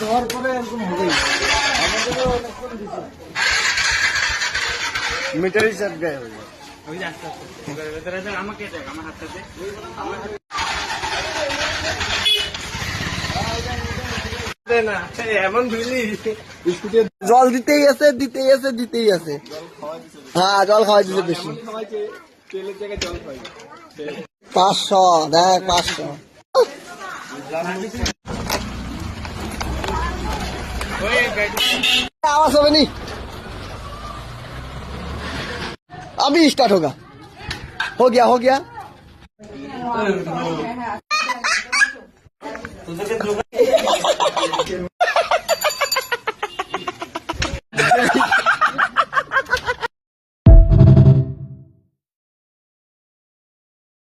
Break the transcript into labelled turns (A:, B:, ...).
A: ধর এরকম গায়ে হয়ে যাবে
B: ওই যে আস্তে আস্তে। এবার ভেতরে দেখ, আমাকে দেখ আমার হাতটা দে। হাত- দে না এমন ধুইলি
C: জল দিতেই আছে দিতেই আছে দিতেই আছে হ্যাঁ জল খাওয়াই দিতে বেশি
B: তেলের জায়গায় জল খাই
C: পাঁচশো দেখ পাঁচশো
B: ওই গাড়ি
C: आवाज হবে নি अभी स्टार्ट होगा हो गया हो गया